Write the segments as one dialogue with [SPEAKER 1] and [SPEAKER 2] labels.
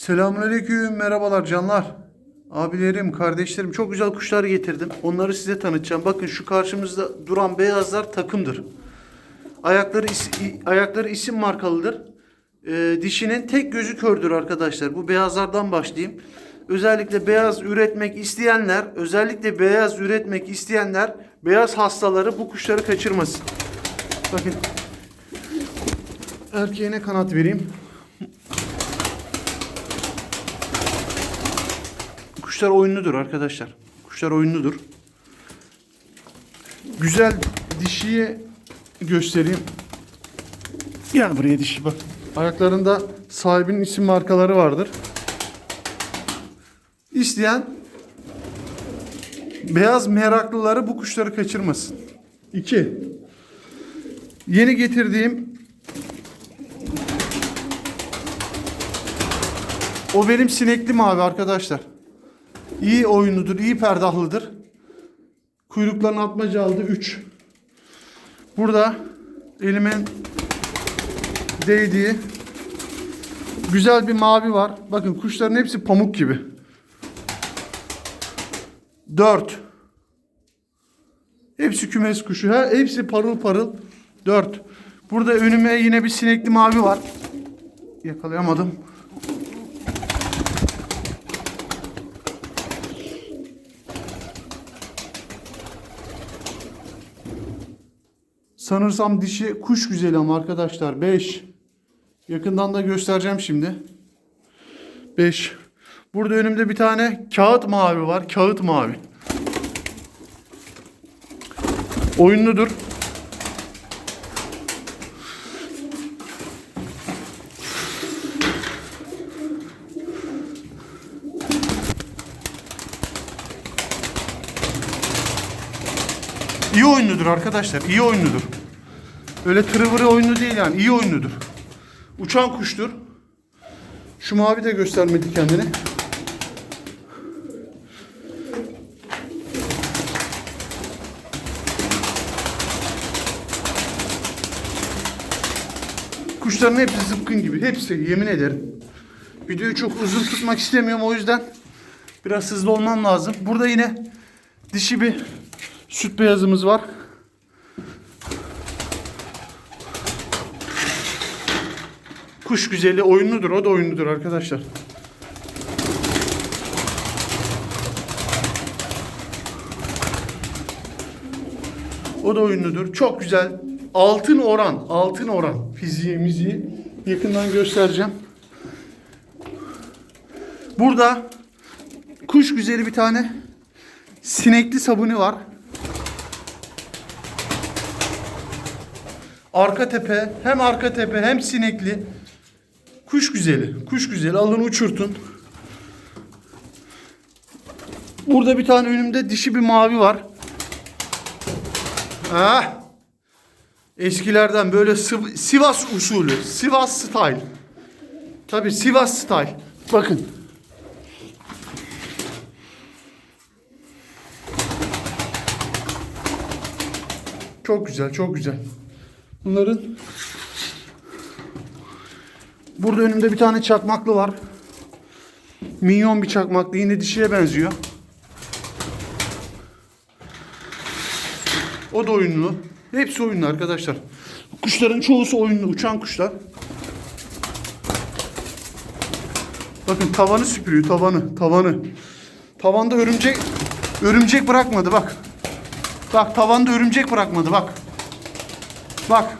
[SPEAKER 1] Selamünaleyküm, merhabalar canlar. Abilerim, kardeşlerim çok güzel kuşlar getirdim. Onları size tanıtacağım. Bakın şu karşımızda duran beyazlar takımdır. Ayakları is- ayakları isim markalıdır. Ee, dişinin tek gözü kördür arkadaşlar. Bu beyazlardan başlayayım. Özellikle beyaz üretmek isteyenler, özellikle beyaz üretmek isteyenler beyaz hastaları bu kuşları kaçırmasın. Bakın erkeğine kanat vereyim. Kuşlar oyunludur arkadaşlar. Kuşlar oyunludur. Güzel dişiyi göstereyim. Gel buraya dişi bak. Ayaklarında sahibinin isim markaları vardır. İsteyen beyaz meraklıları bu kuşları kaçırmasın. 2. Yeni getirdiğim o benim sinekli mavi arkadaşlar. İyi oyunludur, iyi perdahlıdır. Kuyruklarını atmaca aldı 3. Burada elimin değdiği güzel bir mavi var. Bakın kuşların hepsi pamuk gibi. 4. Hepsi kümes kuşu. Ha, hepsi parıl parıl. 4. Burada önüme yine bir sinekli mavi var. Yakalayamadım. Sanırsam dişi kuş güzeli ama arkadaşlar 5. Yakından da göstereceğim şimdi. 5. Burada önümde bir tane kağıt mavi var. Kağıt mavi. Oyunludur. İyi oyunludur arkadaşlar. iyi oyunludur. Öyle tırıvırı oyunlu değil yani. iyi oyunludur. Uçan kuştur. Şu mavi de göstermedi kendini. Kuşların hepsi zıpkın gibi. Hepsi yemin ederim. Videoyu çok uzun tutmak istemiyorum o yüzden biraz hızlı olmam lazım. Burada yine dişi bir süt beyazımız var. Kuş güzeli oyunludur. O da oyunludur arkadaşlar. O da oyunludur. Çok güzel. Altın oran. Altın oran. Fiziği, miziği yakından göstereceğim. Burada kuş güzeli bir tane sinekli sabuni var. Arka tepe, hem arka tepe hem sinekli. Kuş güzeli, kuş güzeli. Alın uçurtun. Burada bir tane önümde dişi bir mavi var. Ah. Eskilerden böyle Siv- Sivas usulü, Sivas style. Tabi Sivas style. Bakın. Çok güzel, çok güzel. Bunların burada önümde bir tane çakmaklı var. Minyon bir çakmaklı. Yine dişiye benziyor. O da oyunlu. Hepsi oyunlu arkadaşlar. Kuşların çoğusu oyunlu. Uçan kuşlar. Bakın tavanı süpürüyor. Tavanı. Tavanı. Tavanda örümcek örümcek bırakmadı bak. Bak tavanda örümcek bırakmadı bak. Bak.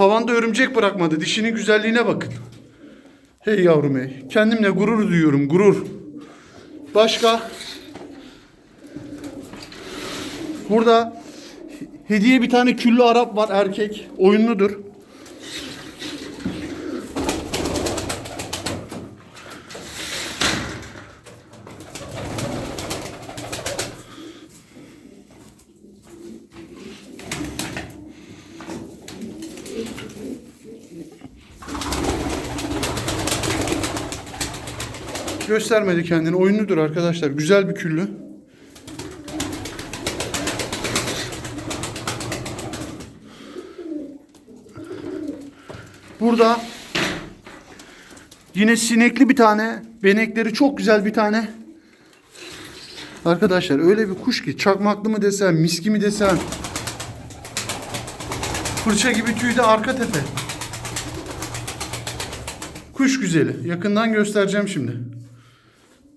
[SPEAKER 1] Tavanda örümcek bırakmadı. Dişinin güzelliğine bakın. Hey yavrum hey. Kendimle gurur duyuyorum. Gurur. Başka? Burada hediye bir tane küllü Arap var erkek. Oyunludur. Göstermedi kendini. Oyunludur arkadaşlar. Güzel bir küllü. Burada Yine sinekli bir tane. Benekleri çok güzel bir tane. Arkadaşlar öyle bir kuş ki çakmaklı mı desem, miski mi desem. Fırça gibi tüyü de arka tepe. Kuş güzeli. Yakından göstereceğim şimdi.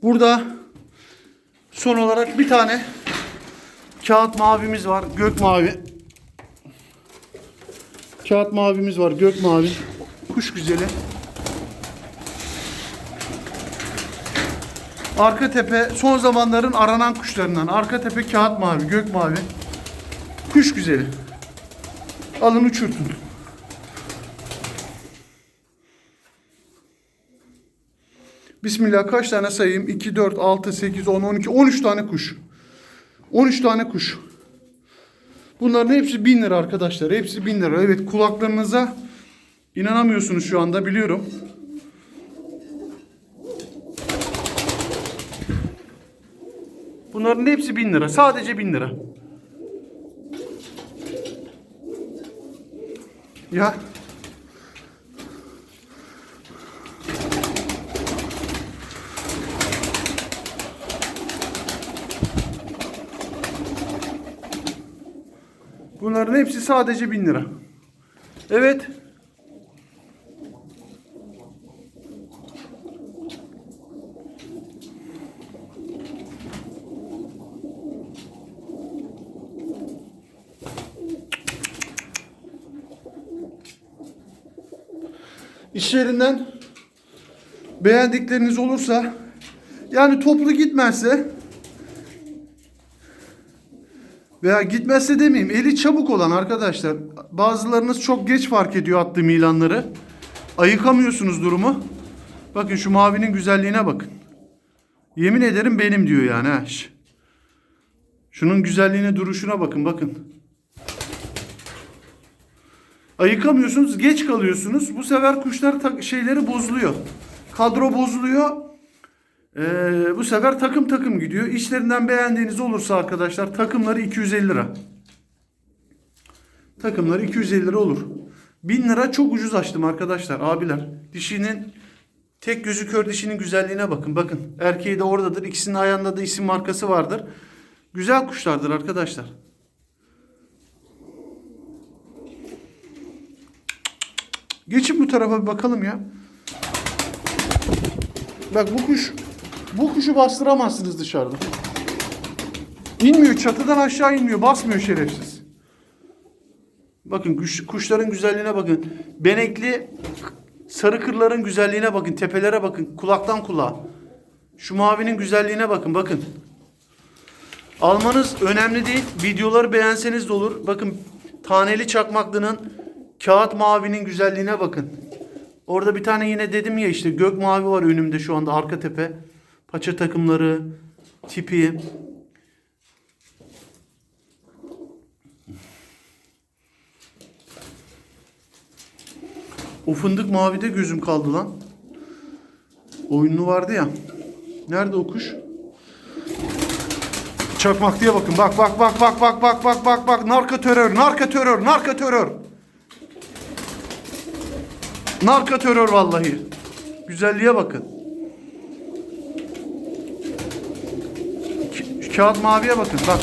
[SPEAKER 1] Burada son olarak bir tane kağıt mavimiz var. Gök mavi. Kağıt mavimiz var. Gök mavi. Kuş güzeli. Arka tepe son zamanların aranan kuşlarından. Arka tepe kağıt mavi, gök mavi. Kuş güzeli. Alın uçurtun. Bismillah kaç tane sayayım? 2, 4, 6, 8, 10, 12, 13 tane kuş. 13 tane kuş. Bunların hepsi 1000 lira arkadaşlar. Hepsi 1000 lira. Evet kulaklarınıza inanamıyorsunuz şu anda biliyorum. Bunların hepsi 1000 lira. Sadece 1000 lira. Ya Bunların hepsi sadece 1000 lira. Evet. İş yerinden beğendikleriniz olursa yani toplu gitmezse veya gitmezse demeyeyim eli çabuk olan arkadaşlar bazılarınız çok geç fark ediyor attığım ilanları ayıkamıyorsunuz durumu. Bakın şu mavinin güzelliğine bakın. Yemin ederim benim diyor yani şş. şunun güzelliğine duruşuna bakın bakın. Ayıkamıyorsunuz geç kalıyorsunuz. Bu sefer kuşlar şeyleri bozuluyor. Kadro bozuluyor ee, bu sefer takım takım gidiyor. İşlerinden beğendiğiniz olursa arkadaşlar takımları 250 lira. Takımları 250 lira olur. 1000 lira çok ucuz açtım arkadaşlar abiler. Dişinin tek gözü kör dişinin güzelliğine bakın. Bakın erkeği de oradadır. İkisinin ayağında da isim markası vardır. Güzel kuşlardır arkadaşlar. Geçin bu tarafa bir bakalım ya. Bak bu kuş bu kuşu bastıramazsınız dışarıda. İnmiyor çatıdan aşağı inmiyor. Basmıyor şerefsiz. Bakın kuş, kuşların güzelliğine bakın. Benekli sarı kırların güzelliğine bakın. Tepelere bakın. Kulaktan kulağa. Şu mavinin güzelliğine bakın. Bakın. Almanız önemli değil. Videoları beğenseniz de olur. Bakın taneli çakmaklının kağıt mavinin güzelliğine bakın. Orada bir tane yine dedim ya işte gök mavi var önümde şu anda arka tepe. Paça takımları, tipi. O fındık mavide gözüm kaldı lan. Oyunlu vardı ya. Nerede o kuş? Çakmak diye bakın. Bak bak bak bak bak bak bak bak bak. Narko terör, narko terör, narko terör. Narko terör vallahi. Güzelliğe bakın. Şu kağıt maviye bakın bak.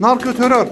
[SPEAKER 1] Narko terör.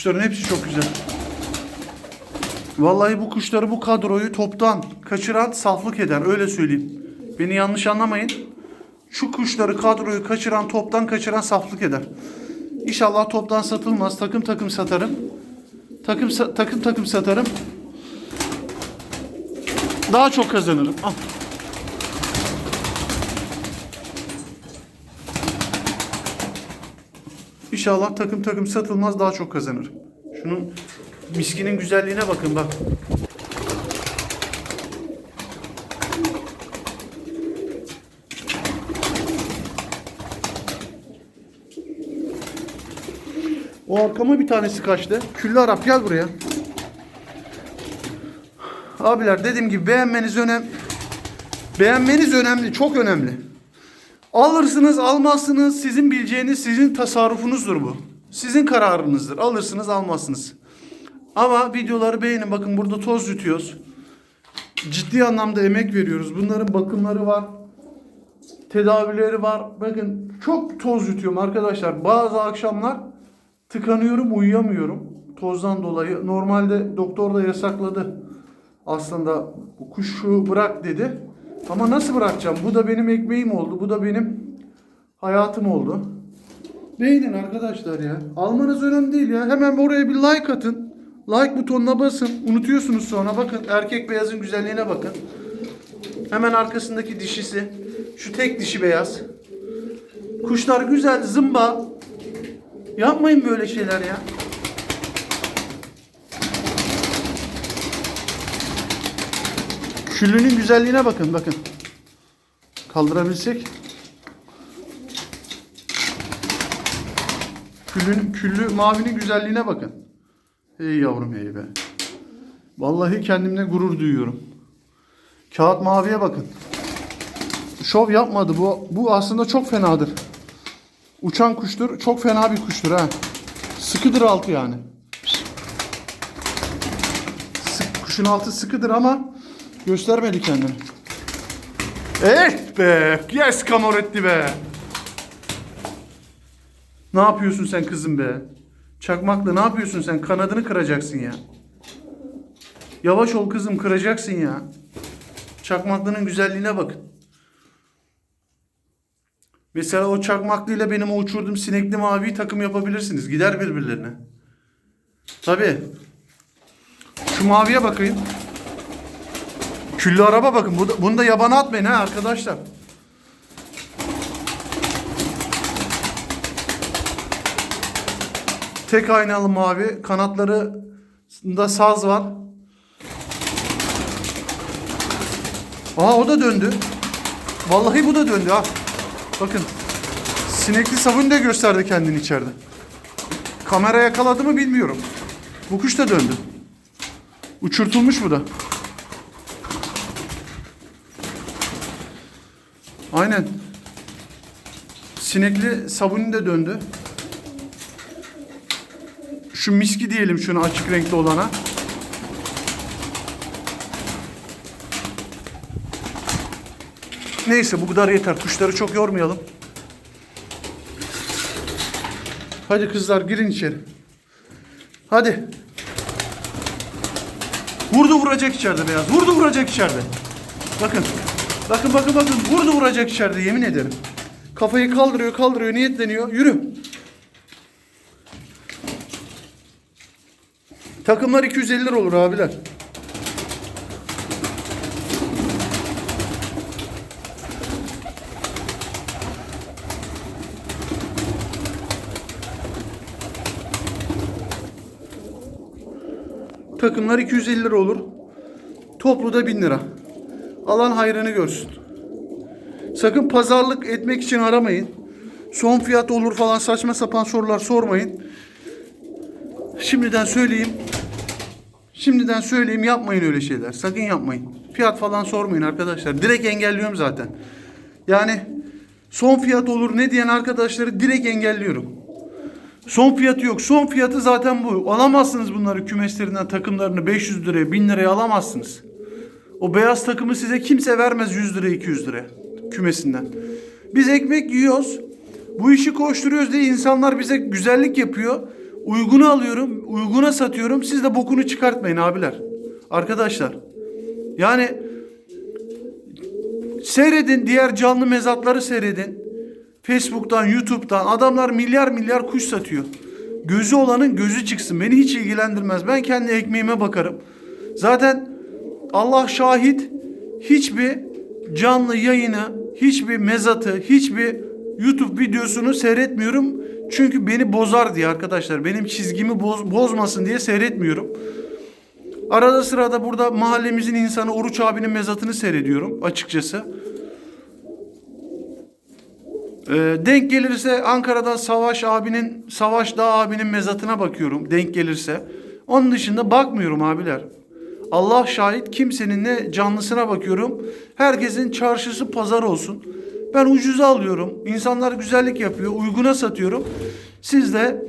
[SPEAKER 1] Kuşların hepsi çok güzel. Vallahi bu kuşları bu kadroyu toptan kaçıran saflık eder öyle söyleyeyim. Beni yanlış anlamayın. Şu kuşları kadroyu kaçıran toptan kaçıran saflık eder. İnşallah toptan satılmaz. Takım takım satarım. Takım takım takım satarım. Daha çok kazanırım. Al. İnşallah takım takım satılmaz daha çok kazanırım. Şunun miskinin güzelliğine bakın bak. O arkama bir tanesi kaçtı. Küllü Arap gel buraya. Abiler dediğim gibi beğenmeniz önemli. Beğenmeniz önemli, çok önemli. Alırsınız, almazsınız. Sizin bileceğiniz, sizin tasarrufunuzdur bu. Sizin kararınızdır. Alırsınız, almazsınız. Ama videoları beğenin. Bakın burada toz yutuyoruz. Ciddi anlamda emek veriyoruz. Bunların bakımları var. Tedavileri var. Bakın çok toz yutuyorum arkadaşlar. Bazı akşamlar tıkanıyorum, uyuyamıyorum. Tozdan dolayı. Normalde doktor da yasakladı. Aslında bu kuşu bırak dedi. Ama nasıl bırakacağım? Bu da benim ekmeğim oldu. Bu da benim hayatım oldu. Beğenin arkadaşlar ya. Almanız önemli değil ya. Hemen oraya bir like atın. Like butonuna basın. Unutuyorsunuz sonra. Bakın erkek beyazın güzelliğine bakın. Hemen arkasındaki dişisi. Şu tek dişi beyaz. Kuşlar güzel zımba. Yapmayın böyle şeyler ya. Küllünün güzelliğine bakın bakın. Kaldırabilsek. Küllün, küllü mavinin güzelliğine bakın. Ey yavrum ey be. Vallahi kendimle gurur duyuyorum. Kağıt maviye bakın. Şov yapmadı. Bu, bu aslında çok fenadır. Uçan kuştur. Çok fena bir kuştur ha. Sıkıdır altı yani. Sık, kuşun altı sıkıdır ama göstermedi kendini. Evet be. Yes Kamoretti be. Ne yapıyorsun sen kızım be? Çakmakla ne yapıyorsun sen? Kanadını kıracaksın ya. Yavaş ol kızım kıracaksın ya. Çakmaklının güzelliğine bakın. Mesela o çakmaklıyla benim o uçurduğum sinekli maviyi takım yapabilirsiniz. Gider birbirlerine. Tabii. Şu maviye bakayım. Küllü araba bakın. Bu da- Bunu da yabana atmayın ha arkadaşlar. Tek aynalı mavi. Kanatlarında saz var. Aa o da döndü. Vallahi bu da döndü ha. Bakın. Sinekli sabun da gösterdi kendini içeride. Kamera yakaladı mı bilmiyorum. Bu kuş da döndü. Uçurtulmuş bu da. Aynen. Sinekli sabuni de döndü. Şu miski diyelim şunu açık renkli olana. Neyse bu kadar yeter. Kuşları çok yormayalım. Hadi kızlar girin içeri. Hadi. Vurdu vuracak içeride beyaz. Vurdu vuracak içeride. Bakın. Bakın bakın bakın. Vurdu vuracak içeride yemin ederim. Kafayı kaldırıyor kaldırıyor niyetleniyor. Yürü. Takımlar 250 lira olur abiler. Takımlar 250 lira olur. Toplu da 1000 lira. Alan hayrını görsün. Sakın pazarlık etmek için aramayın. Son fiyat olur falan saçma sapan sorular sormayın. Şimdiden söyleyeyim. Şimdiden söyleyeyim yapmayın öyle şeyler. Sakın yapmayın. Fiyat falan sormayın arkadaşlar. Direkt engelliyorum zaten. Yani son fiyat olur ne diyen arkadaşları direkt engelliyorum. Son fiyatı yok. Son fiyatı zaten bu. Alamazsınız bunları kümeslerinden takımlarını 500 liraya 1000 liraya alamazsınız. O beyaz takımı size kimse vermez 100 lira 200 liraya kümesinden. Biz ekmek yiyoruz. Bu işi koşturuyoruz diye insanlar bize güzellik yapıyor. Uygunu alıyorum, uyguna satıyorum. Siz de bokunu çıkartmayın abiler. Arkadaşlar. Yani seyredin diğer canlı mezatları seyredin. Facebook'tan, YouTube'dan adamlar milyar milyar kuş satıyor. Gözü olanın gözü çıksın. Beni hiç ilgilendirmez. Ben kendi ekmeğime bakarım. Zaten Allah şahit hiçbir canlı yayını, hiçbir mezatı, hiçbir YouTube videosunu seyretmiyorum. Çünkü beni bozar diye arkadaşlar. Benim çizgimi boz, bozmasın diye seyretmiyorum. Arada sırada burada mahallemizin insanı Oruç abinin mezatını seyrediyorum açıkçası. Ee, denk gelirse Ankara'da Savaş abinin, Savaş Dağ abinin mezatına bakıyorum denk gelirse. Onun dışında bakmıyorum abiler. Allah şahit kimsenin ne canlısına bakıyorum. Herkesin çarşısı pazar olsun. Ben ucuza alıyorum. İnsanlar güzellik yapıyor. Uyguna satıyorum. Siz de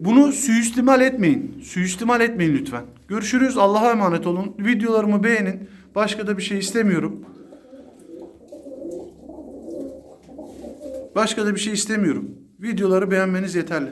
[SPEAKER 1] bunu suistimal etmeyin. Suistimal etmeyin lütfen. Görüşürüz. Allah'a emanet olun. Videolarımı beğenin. Başka da bir şey istemiyorum. Başka da bir şey istemiyorum. Videoları beğenmeniz yeterli.